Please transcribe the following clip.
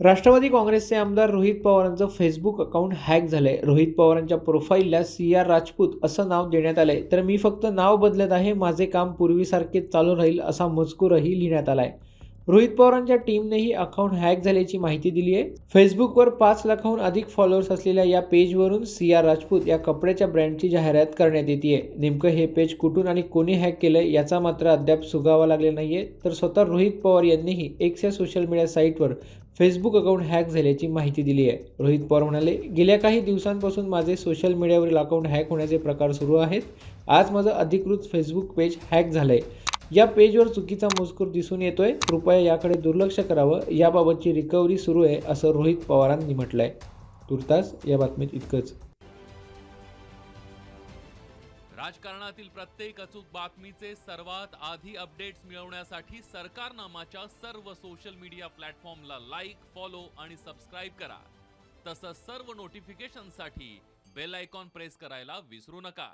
राष्ट्रवादी काँग्रेसचे आमदार रोहित पवारांचं फेसबुक अकाउंट हॅक झालंय. रोहित पवारांच्या प्रोफाईलला सी आर राजपूत असं नाव देण्यात आलंय. तर मी फक्त नाव बदलत आहे माझे काम पूर्वीसारखेच चालू राहील असा मजकूरही लिहिण्यात आलाय. रोहित पवारांच्या टीमनेही अकाउंट हॅक झाल्याची माहिती दिली आहे. फेसबुकवर पाच लाखाहून अधिक फॉलोअर्स असलेल्या या पेजवरून सी आर राजपूत या कपड्याच्या ब्रँडची जाहिरात करण्यात येते नेमकं हे पेज कुठून आणि कोणी हॅक केलंय याचा मात्र अद्याप सुगावा लागले नाहीये. तर स्वतः रोहित पवार यांनीही एक्सया सोशल मीडिया साईटवर फेसबुक अकाउंट हॅक झाल्याची माहिती दिली आहे. रोहित पवार म्हणाले गेल्या काही दिवसांपासून माझे सोशल मीडियावरील अकाउंट हॅक होण्याचे प्रकार सुरू आहेत. आज माझं अधिकृत फेसबुक पेज हॅक झालं आहे या पेजवर चुकीचा मजकूर दिसून येतोय. कृपया याकडे दुर्लक्ष करावं. याबाबतची रिकव्हरी सुरू आहे असं रोहित पवारांनी म्हटलं आहे तुर्तास या बातमीत इतकंच. राजकारणातील प्रत्येक अचूक बातमीचे सर्वात आधी अपडेट्स मिळवण्यासाठी सरकारनामाच्या सर्व सोशल मीडिया प्लॅटफॉर्मला लाईक फॉलो आणि सबस्क्राईब करा. तसंच सर्व नोटिफिकेशनसाठी बेल आयकॉन प्रेस करायला विसरू नका.